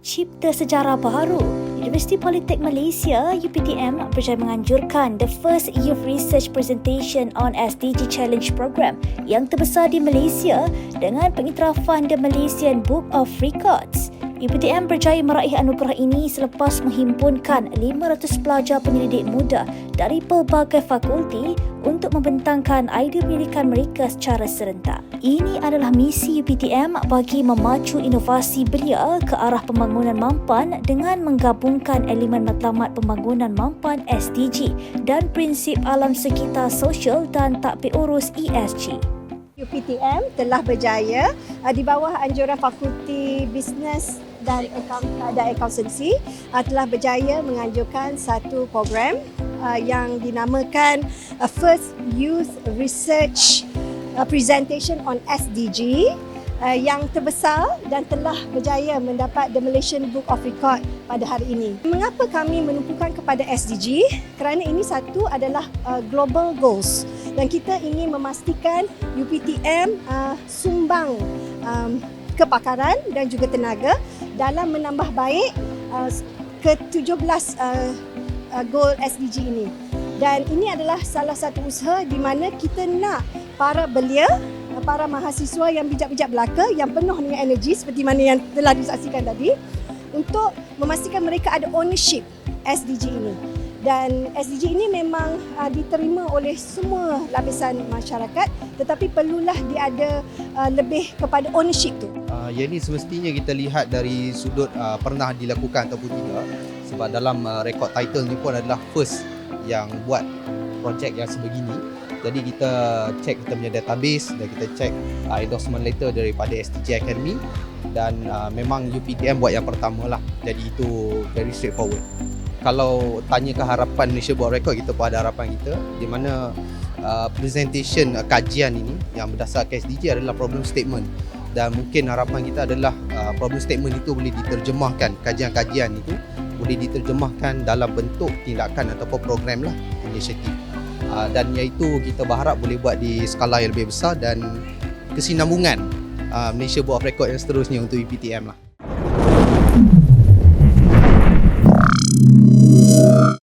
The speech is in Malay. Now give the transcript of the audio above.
Cipta sejarah baru. Universiti Politek Malaysia UPTM berjaya menganjurkan the first youth research presentation on SDG Challenge program yang terbesar di Malaysia dengan pengiktirafan The Malaysian Book of Records. UPTM berjaya meraih anugerah ini selepas menghimpunkan 500 pelajar penyelidik muda dari pelbagai fakulti untuk membentangkan idea penyelidikan mereka secara serentak. Ini adalah misi UPTM bagi memacu inovasi belia ke arah pembangunan mampan dengan menggabungkan elemen matlamat pembangunan mampan SDG dan prinsip alam sekitar sosial dan takbir urus ESG. UPTM telah berjaya uh, di bawah anjuran Fakulti Bisnes uh, dan Accountancy uh, telah berjaya menganjurkan satu program uh, yang dinamakan uh, First Youth Research uh, Presentation on SDG uh, yang terbesar dan telah berjaya mendapat the Malaysian Book of Record pada hari ini. Mengapa kami menumpukan kepada SDG? Kerana ini satu adalah uh, global goals dan kita ingin memastikan UPTM uh, sumbang um, kepakaran dan juga tenaga dalam menambah baik uh, ke-17 uh, goal SDG ini. Dan ini adalah salah satu usaha di mana kita nak para belia, uh, para mahasiswa yang bijak-bijak belaka yang penuh dengan energi seperti mana yang telah disaksikan tadi untuk memastikan mereka ada ownership SDG ini dan SDG ini memang uh, diterima oleh semua lapisan masyarakat tetapi perlulah dia ada uh, lebih kepada ownership tu. Uh, yang ini semestinya kita lihat dari sudut uh, pernah dilakukan ataupun tidak. Sebab dalam uh, rekod title ni pun adalah first yang buat projek yang sebegini. Jadi kita check kita punya database dan kita check uh, endorsement letter daripada STJ Academy. Dan uh, memang UPTM buat yang pertama lah. Jadi itu very straightforward kalau tanya ke harapan Malaysia buat rekod kita pun ada harapan kita di mana uh, presentation uh, kajian ini yang berdasarkan SDG adalah problem statement. Dan mungkin harapan kita adalah uh, problem statement itu boleh diterjemahkan kajian-kajian itu boleh diterjemahkan dalam bentuk tindakan ataupun program lah inisiatif uh, dan iaitu kita berharap boleh buat di skala yang lebih besar dan kesinambungan uh, Malaysia of Record yang seterusnya untuk UPTM lah Yeah.